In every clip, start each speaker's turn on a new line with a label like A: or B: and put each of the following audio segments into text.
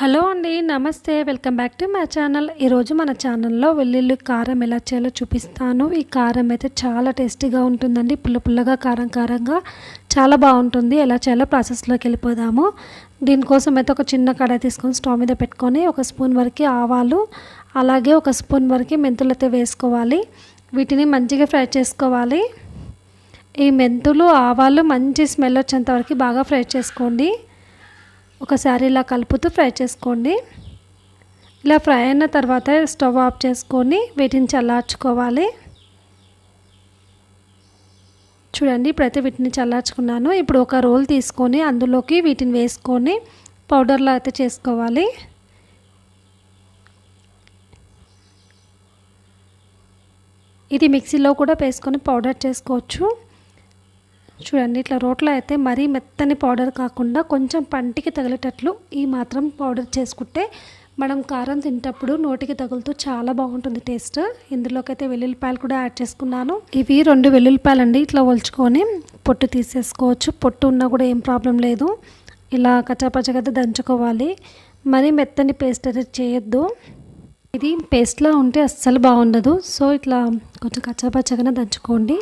A: Hello అండి నమస్తే. Welcome back to my channel. ఈరోజు మన ఛానల్లో వెల్లుల్లి కారం ఎలా చేయాలో చూపిస్తాను. ఈ కారం అయితే చాలా టేస్టీగా ఉంటుందండి. పుల్ల పుల్లగా కారం కారంగా చాలా బాగుంటుంది. ఎలా చేయాలో ప్రాసెస్లోకి వెళ్ళిపోదాము. దీనికోసం అయితే ఒక చిన్న కడాయి తీసుకొని స్టవ్ మీద పెట్టుకొని ఒక స్పూన్ వరకు ఆవాలు అలాగే ఒక స్పూన్ వరకు మెంతులు అయితే వేసుకోవాలి. వీటిని మంచిగా ఫ్రై చేసుకోవాలి. ఈ మెంతులు ఆవాలు మంచి స్మెల్ వచ్చేంత వరకు బాగా ఫ్రై చేసుకోండి. ఒకసారి ఇలా కలుపుతూ ఫ్రై చేసుకోండి. ఇలా ఫ్రై అయిన తర్వాత స్టవ్ ఆఫ్ చేసుకొని వీటిని చల్లార్చుకోవాలి. చూడండి ఇప్పుడైతే వీటిని చల్లార్చుకున్నాను. ఇప్పుడు ఒక రోల్ తీసుకొని అందులోకి వీటిని వేసుకొని పౌడర్లో అయితే చేసుకోవాలి. ఇది మిక్సీలో కూడా వేసుకొని పౌడర్ చేసుకోవచ్చు. చూడండి ఇట్లా రోట్లో అయితే మరీ మెత్తని పౌడర్ కాకుండా కొంచెం పంటికి తగిలేటట్లు ఈ మాత్రం పౌడర్ చేసుకుంటే మనం కారం తింటప్పుడు నోటికి తగులుతూ చాలా బాగుంటుంది టేస్ట్. ఇందులోకి అయితే వెల్లుల్లిపాయలు కూడా యాడ్ చేసుకున్నాను. ఇవి రెండు వెల్లుల్లిపాయలు అండి ఇట్లా ఒలుచుకొని పొట్టు తీసేసుకోవచ్చు. పొట్టు ఉన్నా కూడా ఏం ప్రాబ్లం లేదు. ఇలా కచ్చాపచ్చగా దంచుకోవాలి. మరీ మెత్తని పేస్ట్ అయితే చేయొద్దు. ఇది పేస్ట్లా ఉంటే అస్సలు బాగుండదు. సో ఇట్లా కొంచెం కచ్చాపచ్చగానే దంచుకోండి.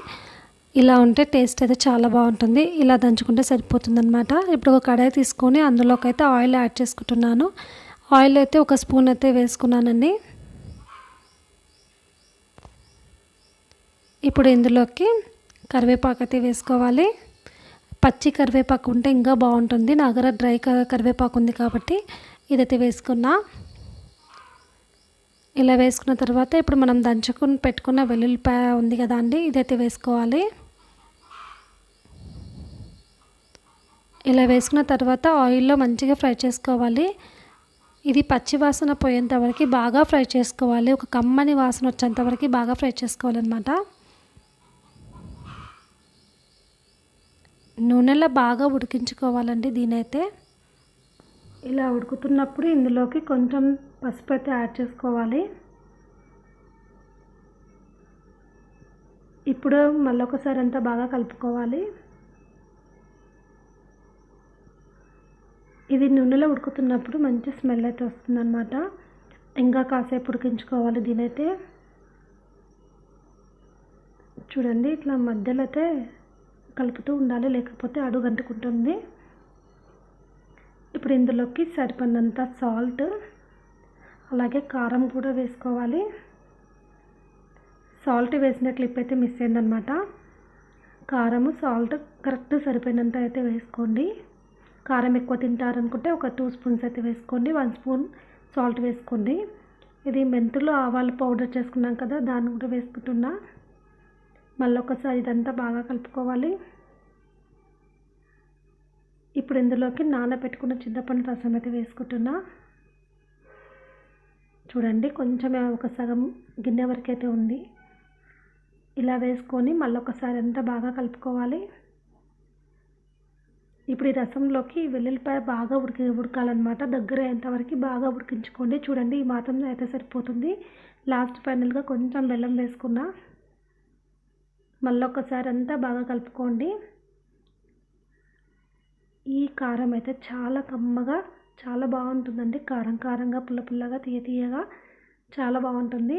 A: ఇలా ఉంటే టేస్ట్ అయితే చాలా బాగుంటుంది. ఇలా దంచుకుంటే సరిపోతుంది అనమాట ఇప్పుడు ఒక కడాయి తీసుకొని అందులోకి అయితే ఆయిల్ యాడ్ చేసుకుంటున్నాను. ఆయిల్ అయితే ఒక స్పూన్ అయితే వేసుకున్నానండి. ఇప్పుడు ఇందులోకి కరివేపాకు అయితే వేసుకోవాలి. పచ్చి కరివేపాకు ఉంటే ఇంకా బాగుంటుంది. నా దగ్గర డ్రై కరివేపాకు ఉంది కాబట్టి ఇదైతే వేసుకున్నా. ఇలా వేసుకున్న తర్వాత ఇప్పుడు మనం దంచుకుని పెట్టుకున్న వెల్లుల్లిపాయ ఉంది కదా అండి ఇదైతే వేసుకోవాలి. ఇలా వేసుకున్న తర్వాత ఆయిల్లో మంచిగా ఫ్రై చేసుకోవాలి. ఇది పచ్చి వాసన పోయేంత వరకు బాగా ఫ్రై చేసుకోవాలి. ఒక కమ్మని వాసన వచ్చేంతవరకు బాగా ఫ్రై చేసుకోవాలన్నమాట. నూనెలో బాగా ఉడికించుకోవాలండి దీనైతే. ఇలా ఉడుకుతున్నప్పుడు ఇందులోకి కొంచెం పసుపు అయితే యాడ్ చేసుకోవాలి. ఇప్పుడు మళ్ళొకసారి అంతా బాగా కలుపుకోవాలి. ఇది నూనెలో ఉడుకుతున్నప్పుడు మంచి స్మెల్ అయితే వస్తుందన్నమాట. ఇంకా కాసేపు ఉడికించుకోవాలి దీనైతే. చూడండి ఇట్లా మధ్యలో అయితే కలుపుతూ ఉండాలి లేకపోతే అడుగు అంటుకుంటుంది ఇప్పుడు ఇందులోకి సరిపడినంత సాల్ట్ అలాగే కారం కూడా వేసుకోవాలి. సాల్ట్ వేసిన క్లిప్ అయితే మిస్ అయిందనమాట కారము సాల్ట్ కరెక్ట్ సరిపోయినంత అయితే వేసుకోండి. కారం ఎక్కువ తింటారనుకుంటే ఒక టూ స్పూన్స్ అయితే వేసుకోండి వన్ స్పూన్ సాల్ట్ వేసుకోండి. ఇది మెంతులు ఆవాలు పౌడర్ చేసుకున్నాం కదా దాన్ని కూడా వేసుకుంటున్నా. మళ్ళీ ఒకసారి ఇదంతా బాగా కలుపుకోవాలి. ఇప్పుడు ఇందులోకి నానబెట్టుకున్న చింతపండు రసం అయితే వేసుకుంటున్నా. చూడండి కొంచెం ఒక సగం గిన్నె వరకు అయితే ఉంది. ఇలా వేసుకొని మళ్ళీ ఒకసారి అంతా బాగా కలుపుకోవాలి. ఇప్పుడు ఈ రసంలోకి వెల్లుల్లిపాయ బాగా ఉడికి ఉడకాలన్నమాట. దగ్గర అయ్యేంతవరకు బాగా ఉడికించుకోండి. చూడండి ఈ మాత్రం అయితే సరిపోతుంది. లాస్ట్ ఫైనల్గా కొంచెం బెల్లం వేసుకున్నా. మళ్ళీ ఒకసారి అంతా బాగా కలుపుకోండి. ఈ కారం అయితే చాలా కమ్మగా చాలా బాగుంటుందండి. కారం కారంగా పుల్ల పుల్లగా తీయ తీయగా చాలా బాగుంటుంది.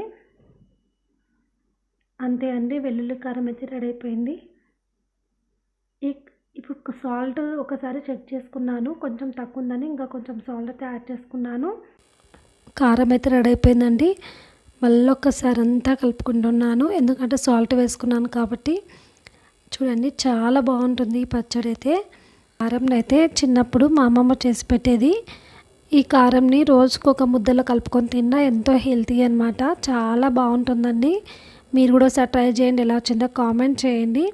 A: అంతే అండి వెల్లుల్లి కారం అయితే రెడీ అయిపోయింది. ఈ ఇప్పుడు సాల్ట్ ఒకసారి చెక్ చేసుకున్నాను. కొంచెం తక్కువ ఉందని ఇంకా కొంచెం సాల్ట్ అయితే యాడ్ చేసుకున్నాను. కారం అయితే రెడీ అయిపోయిందండి. మళ్ళీ ఒక్కసారి అంతా కలుపుకుంటున్నాను. ఎందుకంటే సాల్ట్ వేసుకున్నాను కాబట్టి. చూడండి చాలా బాగుంటుంది ఈ పచ్చడి అయితే. కారం అయితే చిన్నప్పుడు మా అమ్మమ్మ చేసి పెట్టేది. ఈ కారంని రోజుకు ఒక ముద్దలో కలుపుకొని తిన్నా ఎంతో హెల్తీ అనమాట చాలా బాగుంటుందండి. మీరు కూడా ఒకసారి ట్రై చేయండి. ఎలా వచ్చిందో కామెంట్ చేయండి.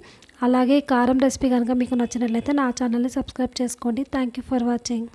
A: అలాగే కారం రెసిపీ కనుక మీకు నచ్చినట్లయితే నా ఛానల్ని సబ్స్క్రైబ్ చేసుకోండి. Thank you for watching